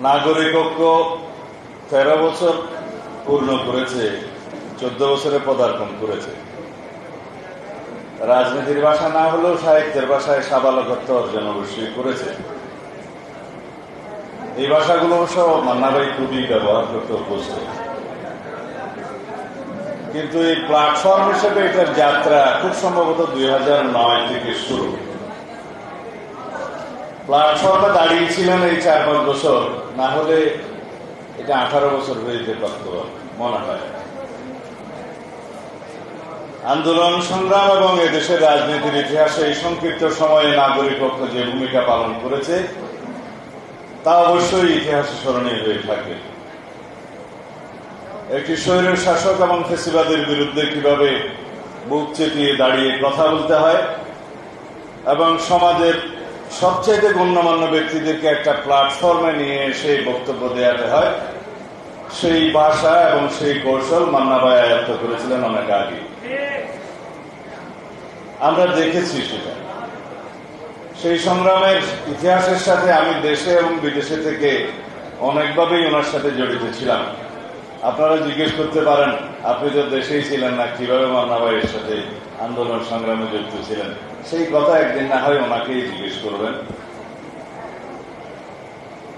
নাগরিক ঐক্য তেরো বছর পূর্ণ করেছে, চোদ্দ বছরে পদার্পণ করেছে। রাজনীতির ভাষা না হলেও সাহিত্যের ভাষায় সাবালকত্ব অর্জন অবশ্যই করেছে। এই ভাষাগুলো অবশ্য মান্নাবাই খুবই ব্যবহার করতে অভ্যস্ত। কিন্তু এই প্ল্যাটফর্ম হিসেবে এটার যাত্রা খুব সম্ভবত দুই হাজার নয় থেকে শুরু। প্ল্যাটফর্মে দাঁড়িয়েছিলেন এই চার পাঁচ বছর, না হলে এটা আঠারো বছর হয়ে যেতে পারত, মনে হয়। আন্দোলন, সংগ্রাম এবং এদেশের রাজনীতির ইতিহাসে এই সংক্ষিপ্ত সময়ে নাগরিক পক্ষ যে ভূমিকা পালন করেছে, তা অবশ্যই ইতিহাসে স্মরণীয় হয়ে থাকে। একটি স্বৈরের শাসক এবং ফেসিবাদের বিরুদ্ধে কীভাবে বুক চেপিয়ে দাঁড়িয়ে কথা বলতে হয় এবং সমাজের সবচেয়ে গণ্যমান্য ব্যক্তিদেরকে একটা প্ল্যাটফর্মে নিয়ে এসে বক্তব্য দেওয়াতে হয়। সেই ভাষা এবং সেই কৌশল মান্নাবাই আয়ত্ত করেছিলেন অনেক আগে। আমরা দেখেছি সেটা। সেই সংগ্রামের ইতিহাসের সাথে আমি দেশে এবং বিদেশে থেকে অনেকভাবেই ওনার সাথে জড়িত ছিলাম। আপনারা জিজ্ঞেস করতে পারেন, আপনি তো দেশেই ছিলেন না, কীভাবে মান্না মান্নাবাইয়ের সাথে আন্দোলন সংগ্রামে যুক্ত ছিলেন? সেই কথা একদিন না হয় ওনাকেই জিজ্ঞেস করবেন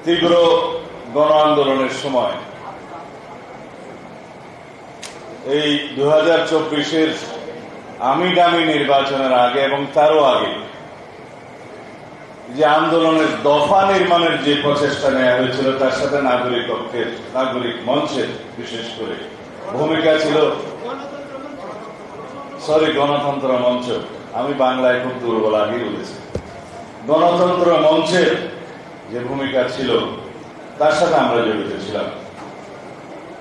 তীব্র গণ আন্দোলনের সময় এই দু হাজার চব্বিশের আমি ডামি নির্বাচনের আগে এবং তারও আগে যে আন্দোলনের দফা নির্মাণের যে প্রচেষ্টা নেওয়া হয়েছিল তার সাথে নাগরিক পক্ষের নাগরিক মঞ্চের বিশেষ করে ভূমিকা ছিল সরি গণতন্ত্র মঞ্চ আমি বাংলায় খুব দুর্বল আগেই বলেছি। গণতন্ত্র মঞ্চের যে ভূমিকা ছিল, তার সাথে আমরা জড়িত ছিলাম।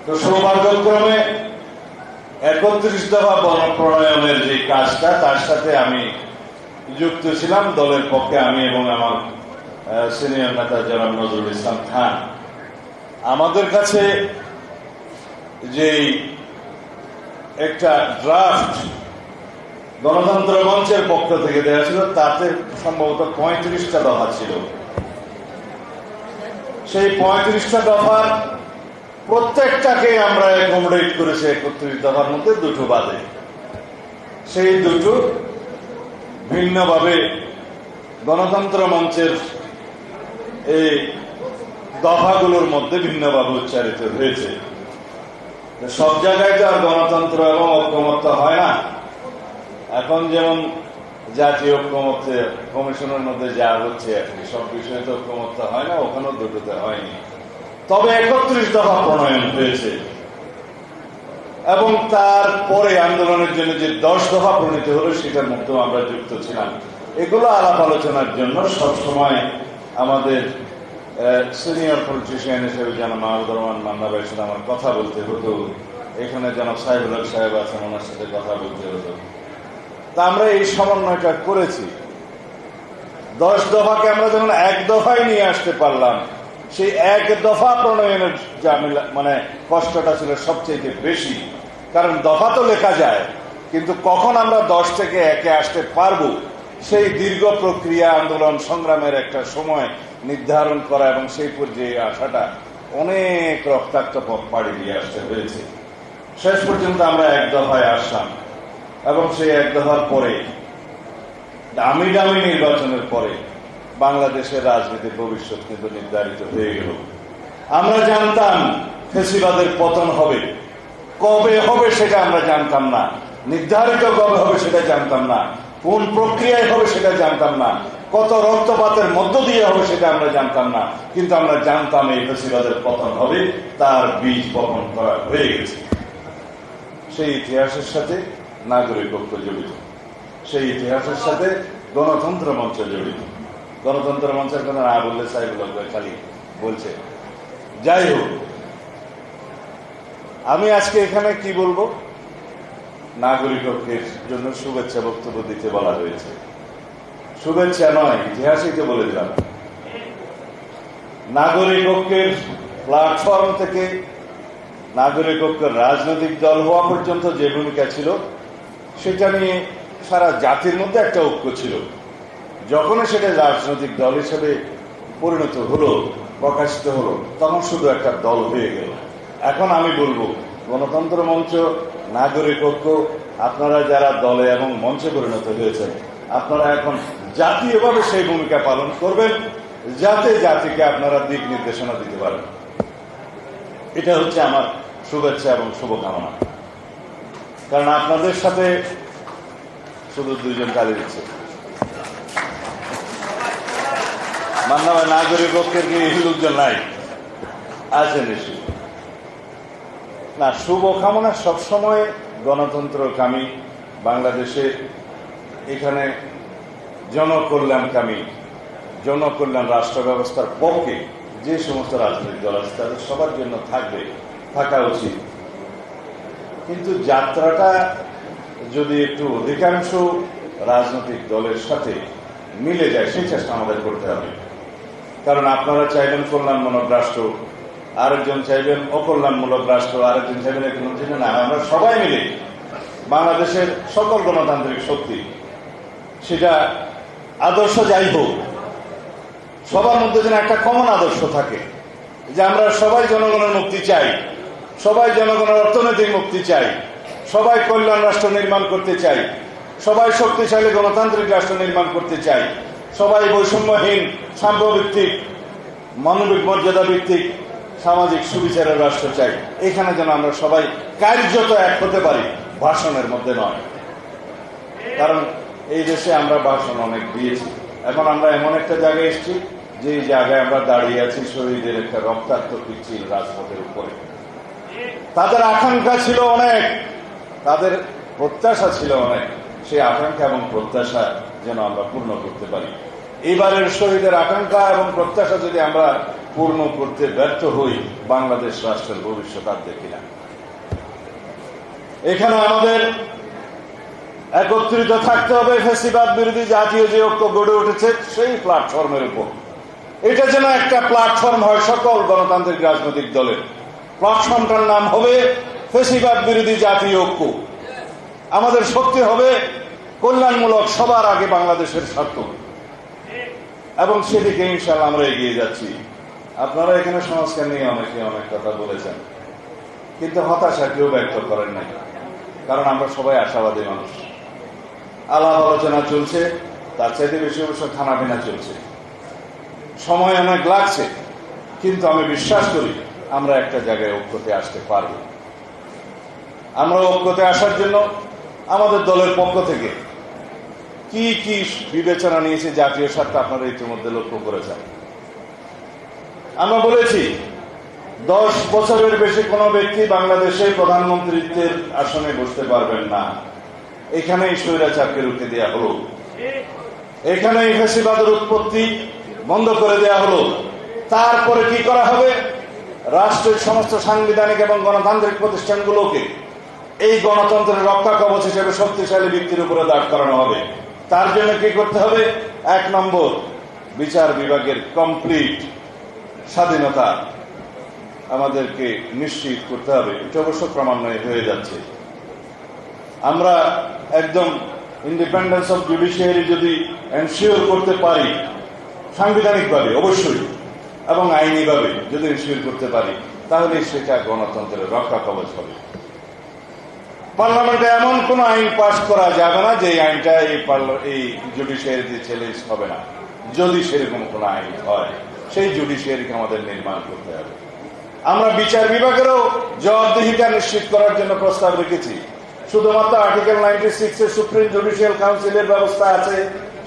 তো সৌভাগ্যক্রমে একত্রিশ দফা প্রণয়নের যে কাজটা, তার সাথে আমি যুক্ত ছিলাম দলের পক্ষে আমি এবং আমার সিনিয়র নেতা জনাব নজরুল ইসলাম খান। আমাদের কাছে যে একটা ড্রাফট গণতন্ত্র মঞ্চের পক্ষ থেকে দেওয়া ছিল, তাতে সম্ভবত পঁয়ত্রিশটা দফা ছিল। সেই পঁয়ত্রিশটা দফার প্রত্যেকটাকে আমরা অ্যাকোমোডেট করেছি একত্রিশ দফার মধ্যে, দুটো বাদে। সেই দুটো ভিন্নভাবে গণতন্ত্র মঞ্চের এই দফাগুলোর মধ্যে ভিন্নভাবে উচ্চারিত হয়েছে। সব জায়গায় তো আর গণতন্ত্র এবং ঐক্যমত্য হয় না। এখন যেমন জাতীয় ঐক্যমত্য কমিশনের মধ্যে যা হচ্ছে সব বিষয়ে তো ঐক্যমত্য হয় না, ওখানেও দুটোতে হয়নি। তবে একত্রিশ দফা প্রণয়ন হয়েছে। এবং তারপরে আন্দোলনের জন্য যে দশ দফা প্রণীত হলো, সেটার মধ্যেও আমরা যুক্ত ছিলাম। এগুলো আলাপ আলোচনার জন্য সবসময় আমাদের সিনিয়র পলিটিশিয়ান হিসেবে যেন মাহবুদ রহমান, মান্না ভাইয়ের সাথে আমার কথা বলতে হতো। এখানে যেন সাহেবুল হক সাহেব আছেন, ওনার সাথে কথা বলতে হতো। তা আমরা এই সমন্বয়টা করেছি। দশ দফাকে আমরা যখন এক দফায় নিয়ে আসতে পারলাম, সেই এক দফা প্রণয়নের মানে কষ্টটা ছিল সবচেয়ে বেশি। কারণ দফা তো লেখা যায়, কিন্তু কখন আমরা দশ থেকে একে আসতে পারব, সেই দীর্ঘ প্রক্রিয়া আন্দোলন সংগ্রামের একটা সময় নির্ধারণ করা এবং সেই পর্যায়ে আসাটা অনেক রক্তাক্ত পথ পাড়ি দিয়ে আসতে হয়েছে। শেষ পর্যন্ত আমরা এক দফায় আসলাম। এবং সেই এক দফার পরে দামি দামি নির্বাচনের পরে বাংলাদেশের রাজনীতির ভবিষ্যৎ কিন্তু নির্ধারিত হয়ে গেল। আমরা জানতাম ফেসিবাদের পতন হবে। কবে হবে সেটা আমরা জানতাম না। নির্ধারিত কবে হবে সেটা জানতাম না। কোন প্রক্রিয়ায় হবে সেটা জানতাম না। কত রক্তপাতের মধ্য দিয়ে হবে সেটা আমরা জানতাম না। কিন্তু আমরা জানতাম এই ফেসিবাদের পতন হবে, তার বীজ বপন করা হয়ে গেছে। সেই ইতিহাসের সাথে নাগরিক জড়িত। সেই ইতিহাসের সাথে গণতন্ত্র মঞ্চ জড়িত। গণতন্ত্র মঞ্চের কথা না বললে সাহেবুল খালি বলছে। যাই হোক, আমি আজকে এখানে কি বলব? নাগরিক ঐক্যের জন্য শুভেচ্ছা বক্তব্য দিতে বলা হয়েছে। শুভেচ্ছা নয়, ইতিহাসই তো বলে দিলাম। নাগরিক প্ল্যাটফর্ম থেকে নাগরিক ঐক্যের রাজনৈতিক দল হওয়া পর্যন্ত যে ভূমিকা ছিল সেটা নিয়ে সারা জাতির মধ্যে একটা ঐক্য ছিল। যখনই সেটা রাজনৈতিক দল হিসেবে পরিণত হলো, প্রকাশিত হলো, তখন শুধু একটা দল হয়ে গেল। এখন আমি বলব, গণতন্ত্র মঞ্চ, নাগরিক ঐক্য, আপনারা যারা দলে এবং মঞ্চে পরিণত হয়েছেন, আপনারা এখন জাতীয়ভাবে সেই ভূমিকা পালন করবেন, যাতে জাতিকে আপনারা দিক নির্দেশনা দিতে পারেন। এটা হচ্ছে আমার শুভেচ্ছা এবং শুভকামনা। কারণ আপনাদের সাথে শুধু দুইজন কালি দিচ্ছে। মান্না ভাই নাগরিক পক্ষের কি লোকজন নাই? আছে নিশ্চয় না শুভকামনা সবসময় গণতন্ত্রকামী, বাংলাদেশে এখানে জনকল্যাণকামী, জনকল্যাণ রাষ্ট্র ব্যবস্থার পক্ষে যে সমস্ত রাজনৈতিক দল আছে, তাদের সবার জন্য থাকবে, থাকা উচিত। কিন্তু যাত্রাটা যদি একটু অধিকাংশ রাজনৈতিক দলের সাথে মিলে যায়, সেই চেষ্টা আমাদের করতে হবে। কারণ আপনারা চাইবেন কল্যাণমূলক রাষ্ট্র, আরেকজন চাইবেন অকল্যাণমূলক রাষ্ট্র, আরেকজন চাইবেন একজন চাইবেন আমরা সবাই মিলে বাংলাদেশের সকল গণতান্ত্রিক শক্তি, সেটা আদর্শ যাই হোক, সবার মধ্যে যেন একটা কমন আদর্শ থাকে, যে আমরা সবাই জনগণের মুক্তি চাই। সবাই জনগণের অর্থনৈতিক মুক্তি চাই। সবাই কল্যাণ রাষ্ট্র নির্মাণ করতে চাই। সবাই শক্তিশালী গণতান্ত্রিক রাষ্ট্র নির্মাণ করতে চাই। সবাই বৈষম্যহীন, সাম্যভিত্তিক, মানবিক মর্যাদা ভিত্তিক সামাজিক সুবিচারের রাষ্ট্র চাই। এখানে যেন আমরা সবাই কার্যত এক হতে পারি, ভাষণের মধ্যে নয়। কারণ এই দেশে আমরা ভাষণ অনেক দিয়েছি। এখন আমরা এমন একটা জায়গায় এসেছি যে জায়গায় আমরা দাঁড়িয়ে আছি শহীদের একটা রক্তাক্ত পিচ্ছিল রাজপথের উপরে। তাদের আকাঙ্ক্ষা ছিল অনেক। তাদের প্রত্যাশা ছিল অনেক। সেই আকাঙ্ক্ষা এবং প্রত্যাশা যেন আমরা পূর্ণ করতে পারি। এবারের শহীদের আকাঙ্ক্ষা এবং প্রত্যাশা যদি আমরা পূর্ণ করতে ব্যর্থ হই, বাংলাদেশ রাষ্ট্রের ভবিষ্যৎ আর দেখি না। এখানে আমাদের একত্রিত থাকতে হবে। ফেসিবাদ বিরোধী জাতীয় যে ঐক্য গড়ে উঠেছে, সেই প্ল্যাটফর্মের উপর। এটা যেন একটা প্ল্যাটফর্ম হয় সকল গণতান্ত্রিক রাজনৈতিক দলের। প্ল্যাটফর্মটার নাম হবে ফেসিবাদ বিরোধী জাতীয় ঐক্য। আমাদের শক্তি হবে কল্যাণমূলক সবার আগে বাংলাদেশের স্বার্থ। এবং সেদিকে ইনশাল্লাহ আমরা এগিয়ে যাচ্ছি। আপনারা এখানে সংস্কার নিয়ে অনেকে অনেক কথা বলেছেন। কিন্তু হতাশা কেউ ব্যক্ত করেন নাই। কারণ আমরা সবাই আশাবাদী মানুষ। আলাপ আলোচনা চলছে, তার চাইতে বেশি অবশ্য খানাপিনা চলছে। সময় অনেক লাগছে, কিন্তু আমি বিশ্বাস করি আমরা একটা জায়গায় ঐক্যতে আসতে পারব আমরা ঐক্যতে আসার জন্য আমাদের দলের পক্ষ থেকে কি কি বিবেচনা নিয়েছে জাতীয় স্বার্থ আপনারা ইতিমধ্যে লক্ষ্য করেছেন? আমরা বলেছি, দশ বছরের বেশি কোনো ব্যক্তি বাংলাদেশে প্রধানমন্ত্রীত্বের আসনে বসতে পারবেন না। এখানেই স্বৈরাচারকে রুখে দেওয়া হলো। এখানেই ফেসিবাদের উৎপত্তি বন্ধ করে দেওয়া হলো। তারপরে কি করা হবে? রাষ্ট্রের সমস্ত সাংবিধানিক এবং গণতান্ত্রিক প্রতিষ্ঠানগুলোকে এই গণতন্ত্রের রক্ষা কবচ হিসেবে শক্তিশালী ব্যক্তির উপরে দাঁড় করানো হবে। তার জন্য কি করতে হবে? এক নম্বর, বিচার বিভাগের কমপ্লিট স্বাধীনতা আমাদেরকে নিশ্চিত করতে হবে। এটা অবশ্য ক্রমান্বয়ে হয়ে যাচ্ছে। আমরা একদম ইন্ডিপেন্ডেন্স অফ জুডিশিয়ারি যদি এনশিওর করতে পারি, সাংবিধানিকভাবে, অবশ্যই। এবং আইনিভাবে যদি এনশিওর করতে পারি, তাহলে সেটা গণতন্ত্রের রক্ষা কবচ হবে। পার্লামেন্টে এমন কোন আইন পাশ করা যাবে না যে আইনটা এই এই জুডিশিয়ারিতে চ্যালেঞ্জ হবে না। যদি সেরকম কোন আইন হয়, সেই জুডিশিয়ারিকে আমাদের নির্মাণ করতে হবে। আমরা বিচার বিভাগেরও জবাবদিহিতা নিশ্চিত করার জন্য প্রস্তাব রেখেছি। শুধুমাত্র আর্টিকেল নাইনটি সিক্স এর সুপ্রিম জুডিশিয়াল কাউন্সিলের ব্যবস্থা আছে।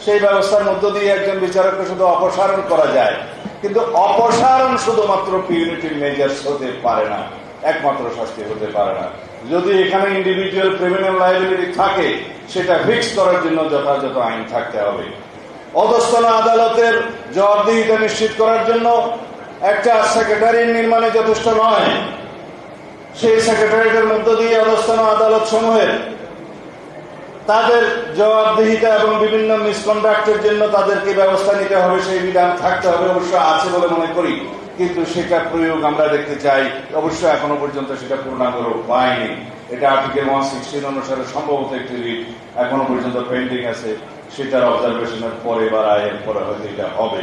সেই ব্যবস্থার মধ্য দিয়ে একজন বিচারককে শুধু অপসারণ করা যায়। কিন্তু অপসারণ শুধুমাত্র পিউনিটিভ মেজার্স হতে পারে না, একমাত্র শাস্তি হতে পারে না। যদি এখানে ইন্ডিভিজুয়াল ক্রিমিনাল লাইবিলিটি থাকে, সেটা ফিক্স করার জন্য যথাযথ আইন থাকতে হবে। অধস্তন আদালতের জবাবদিহিতা নিশ্চিত করার জন্য একটা সেক্রেটারি নির্মাণে যথেষ্ট নয়। সেই সেক্রেটারিয়েটের মধ্য দিয়ে অধস্তন আদালত সমূহের তাদের জবাবদিহিতা এবং বিভিন্ন মিসকন্ডাক্টের জন্য তাদেরকে ব্যবস্থা নিতে হবে, সেই বিধান থাকতে হবে, অবশ্য আছে বলে মনে করি। কিন্তু সেটা প্রয়োগ আমরা দেখতে চাই। অবশ্য এখনও পর্যন্ত সেটা পূর্ণাঙ্গ পায়নি এটা আর্টিকেল ওয়ান সিক্সটিন অনুসারে সম্ভবত একটি রিট এখনও পর্যন্ত পেন্ডিং আছে। সেটার অবজারভেশনের পরে বা রায়ের পরে হয়তো এটা হবে।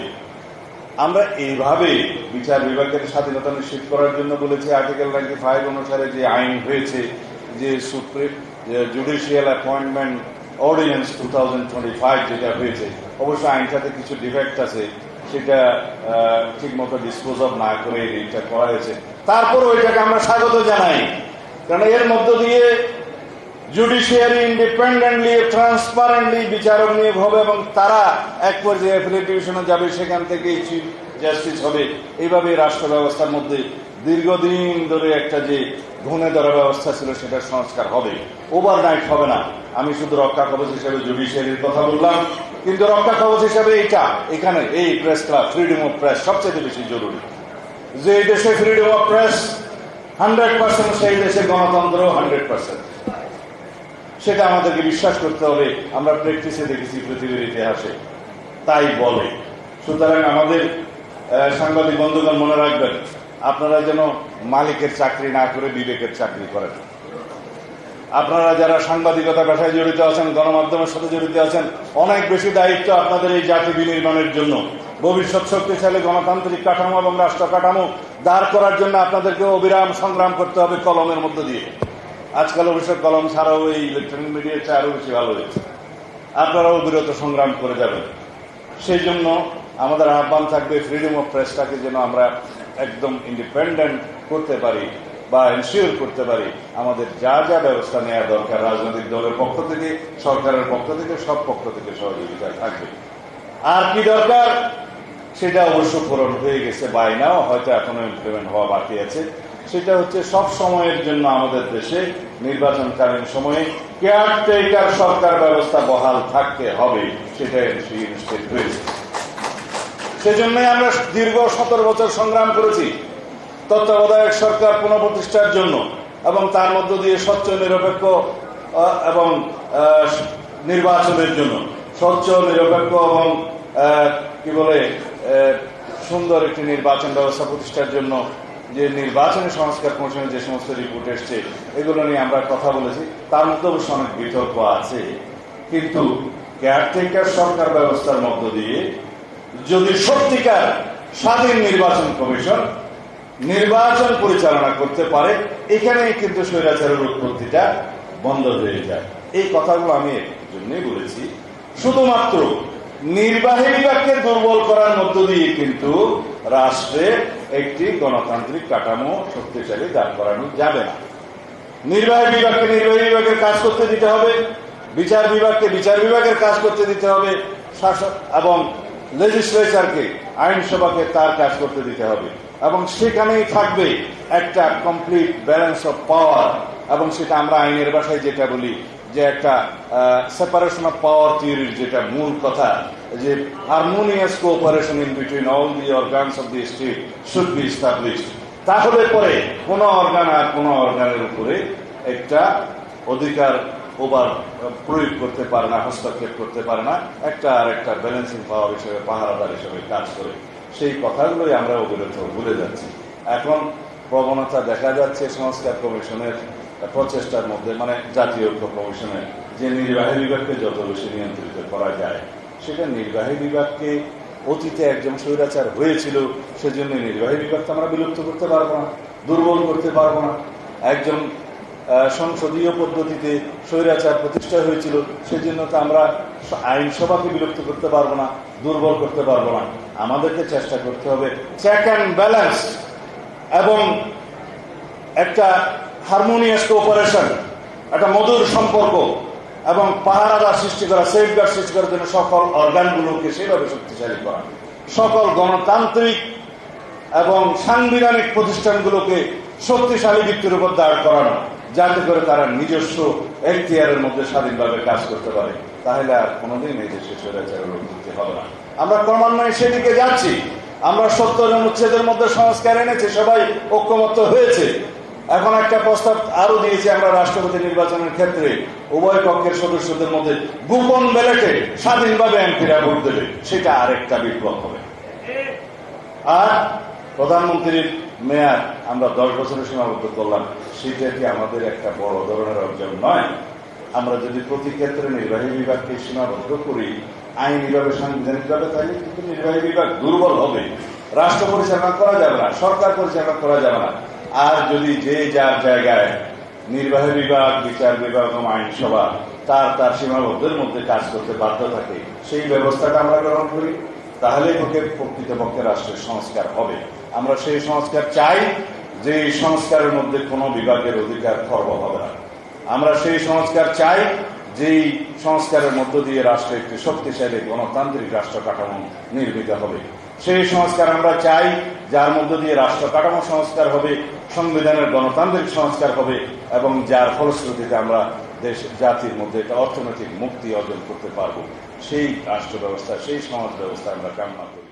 আমরা এইভাবে বিচার বিভাগের স্বাধীনতা নিশ্চিত করার জন্য বলেছি আর্টিকেল নাইনটি ফাইভ অনুসারে যে আইন হয়েছে, যে supreme judicial appointment ordinance two যেটা হয়েছে। অবশ্য আইনটাতে কিছু ডিফেক্ট আছে, সেটা ঠিক মতো ডিসপোজ অফ না করে এটা করা হয়েছে। তারপর ওইটাকে আমরা স্বাগত জানাই। কারণ এর মধ্য দিয়ে জুডিশিয়ারি ইন্ডিপেন্ডেন্টলি ট্রান্সপারেন্টলি বিচারক নিয়োগ হবে এবং তারা এক পর্যায়ে অ্যাপিলেট যাবে, সেখান থেকে জাস্টিস হবে। এইভাবে রাষ্ট্র ব্যবস্থার মধ্যে দীর্ঘদিন ধরে একটা যে ঘুণে ধরা ব্যবস্থা ছিল সেটা সংস্কার হবে। ওভার নাইট হবে না। আমি শুধু রক্ষা কবচ হিসেবে জুডিশিয়ারির কথা বললাম। কিন্তু রক্ষা কবচ হিসেবে এইটা, এখানে এই press club freedom of press সবচেয়ে বেশি জরুরি। যে দেশে freedom of press hundred percent সেই দেশে গণতন্ত্র হান্ড্রেড পার্সেন্ট সেটা আমাদেরকে বিশ্বাস করতে হবে। আমরা প্র্যাকটিসে দেখেছি পৃথিবীর ইতিহাসে। তাই বলে। সুতরাং আমাদের সাংবাদিক বন্ধুগণ মনে রাখবেন আপনারা যেন মালিকের চাকরি না করে বিবেকের চাকরি করেন। আপনারা যারা সাংবাদিকতা পেশায় জড়িত আছেন, গণমাধ্যমের সাথে জড়িত আছেন, অনেক বেশি দায়িত্ব আপনাদের এই জাতি বিনির্মাণের জন্য। ভবিষ্যৎ শক্তিশালী গণতান্ত্রিক কাঠামো এবং রাষ্ট্র কাঠামো দাঁড় করার জন্য আপনাদেরকে অবিরাম সংগ্রাম করতে হবে কলমের মধ্য দিয়ে। আজকাল অবশ্য কলম ছাড়াও এই ইলেকট্রনিক মিডিয়াটা আরও বেশি ভালো হয়েছে। আপনারাও বিরত সংগ্রাম করে যাবেন। সেই জন্য আমাদের আহ্বান থাকবে ফ্রিডম অফ প্রেসটাকে যেন আমরা একদম ইন্ডিপেন্ডেন্ট করতে পারি বা এনশিওর করতে পারি, আমাদের যা যা ব্যবস্থা নেওয়া দরকার রাজনৈতিক দলের পক্ষ থেকে, সরকারের পক্ষ থেকে, সব পক্ষ থেকে সহযোগিতা থাকবে। আর কি দরকার? সেটা অবশ্য পূরণ হয়ে গেছে বাই নাও হয়তো এখনও ইমপ্লিমেন্ট হওয়া বাকি আছে। সেটা হচ্ছে সব সময়ের জন্য আমাদের দেশে নির্বাচনকালীন সময়ে কেয়ারটেকার সরকার ব্যবস্থা বহাল থাকতে হবে সেটা নিশ্চিত হয়েছে। সেজন্যই আমরা দীর্ঘ সতেরো বছর সংগ্রাম করেছি। তত্ত্বাবধায়ক সরকার পুনঃপ্রতিষ্ঠার জন্য এবং তার মধ্য দিয়ে স্বচ্ছ, নিরপেক্ষ এবং নির্বাচনের জন্য। স্বচ্ছ, নিরপেক্ষ এবং কি বলে সুন্দর একটি নির্বাচন ব্যবস্থা প্রতিষ্ঠার জন্য যে নির্বাচনী সংস্কার কমিশনের যে সমস্ত রিপোর্ট এসছে, এগুলো নিয়ে আমরা কথা বলেছি। তার মধ্যে অবশ্য অনেক বিতর্ক আছে। কিন্তু কেয়ারটেকার সরকার ব্যবস্থার মধ্য দিয়ে যদি সত্যিকার স্বাধীন নির্বাচন কমিশন নির্বাচন পরিচালনা করতে পারে, এখানেই কিন্তু স্বৈরাচারের উৎপত্তিটা বন্ধ হয়ে যায়। এই কথাগুলো আমি জন্যই বলেছি। শুধুমাত্র নির্বাহী বিভাগকে দুর্বল করার মধ্য দিয়ে কিন্তু রাষ্ট্রে একটি গণতান্ত্রিক কাঠামো শক্তিশালী দাঁড় করানো যাবে না। নির্বাহী বিভাগকে নির্বাহী বিভাগের কাজ করতে দিতে হবে, বিচার বিভাগকে বিচার বিভাগের কাজ করতে দিতে হবে, শাসক এবং লেজিসলেচারকে আইনসভাকে তার কাজ করতে দিতে হবে। এবং সেখানেই থাকবে একটা কমপ্লিট ব্যালেন্স অফ পাওয়ার এবং সেটা আমরা আইনের ভাষায় যেটা বলি, যে একটা সেপারেশন অফ পাওয়ার থিওরির যেটা মূল কথা, যে harmonious cooperation in between all the organs of the state should be established তাহলে পরে কোন অর্গান আর কোন অর্গানের উপরে একটা অধিকার ওভার প্রয়োগ করতে পারে না, হস্তক্ষেপ করতে পারে না, একটা আর একটা ব্যালেন্সিং পাওয়ার হিসেবে, পাহারাদার হিসেবে কাজ করে। সেই কথাগুলোই আমরা অবিরত ভুলে যাচ্ছি। এখন প্রবণতা দেখা যাচ্ছে সংস্কার কমিশনের প্রচেষ্টার মধ্যে মানে জাতীয় ঐক্য কমিশনের, যে নির্বাহী বিভাগকে যত বেশি নিয়ন্ত্রিত করা যায়, সেটা নির্বাহী বিভাগকে অতীতে একজন স্বৈরাচার হয়েছিল সেজন্য নির্বাহী বিভাগকে আমরা বিলুপ্ত করতে পারব না, দুর্বল করতে পারব না। একজন সংসদীয় পদ্ধতিতে স্বৈরাচার প্রতিষ্ঠা হয়েছিল, সেজন্য তো আমরা আইনসভাকে বিলুপ্ত করতে পারব না, দুর্বল করতে পারব না। আমাদেরকে চেষ্টা করতে হবে চেক অ্যান্ড ব্যালেন্স এবং একটা হারমোনিয়াস কোঅপারেশন একটা মধুর সম্পর্ক এবং পাহারাদার সৃষ্টি করা সেফগার্ড সৃষ্টি করার জন্য সকল অর্গানগুলোকে সেভাবে শক্তিশালী করা। সকল গণতান্ত্রিক এবং সাংবিধানিক প্রতিষ্ঠানগুলোকে শক্তিশালী ভিত্তির উপর দাঁড় করানো। যাতে করে তারা নিজস্ব এখতিয়ারের মধ্যে স্বাধীনভাবে কাজ করতে পারে, তাহলে আর কোনোদিন এই দেশে স্বৈরাচারের উন্নতি হবে না। আমরা ক্রমান্বয়ে সেদিকে যাচ্ছি। আমরা সত্তর অনুচ্ছেদের মধ্যে সংস্কার এনেছি, সবাই ঐক্যমত্য হয়েছে। এখন একটা প্রস্তাব আরও দিয়েছি আমরা রাষ্ট্রপতি নির্বাচনের ক্ষেত্রে, উভয় পক্ষের সদস্যদের মধ্যে গোপন ব্যালেটে স্বাধীনভাবে এমপিরা ভোট দেবে, সেটা আরেকটা বিপ্লব হবে। আর প্রধানমন্ত্রীর মেয়াদ আমরা দশ বছরের সীমাবদ্ধ করলাম, সেটা কি আমাদের একটা বড় ধরনের অর্জন নয়? আমরা যদি প্রতি ক্ষেত্রে নির্বাহী বিভাগকে সীমাবদ্ধ করি, আইনিভাবে, সাংবিধানিকভাবে থাকলে কিন্তু নির্বাহী বিভাগ দুর্বল হবে। রাষ্ট্র পরিচালনা করা যাবে না, সরকার পরিচালনা করা যাবে না। আর যদি যে যার জায়গায় নির্বাহী বিভাগ, বিচার বিভাগ এবং আইনসভা তার তার সীমাবদ্ধের মধ্যে কাজ করতে বাধ্য থাকে, সেই ব্যবস্থাটা আমরা গ্রহণ করি তাহলে ওকে প্রকৃতপক্ষে রাষ্ট্রের সংস্কার হবে। আমরা সেই সংস্কার চাই যে সংস্কারের মধ্যে কোনো বিভাগের অধিকার খর্ব হবে না। আমরা সেই সংস্কার চাই, যেই সংস্কারের মধ্য দিয়ে রাষ্ট্র একটি শক্তিশালী গণতান্ত্রিক রাষ্ট্র কাঠামো নির্মিত হবে। সেই সংস্কার আমরা চাই, যার মধ্য দিয়ে রাষ্ট্র কাঠামো সংস্কার হবে, সংবিধানের গণতান্ত্রিক সংস্কার হবে, এবং যার ফলশ্রুতিতে আমরা দেশ, জাতির মধ্যে একটা অর্থনৈতিক মুক্তি অর্জন করতে পারব। সেই রাষ্ট্র ব্যবস্থা, সেই সমাজ ব্যবস্থা আমরা কামনা করি।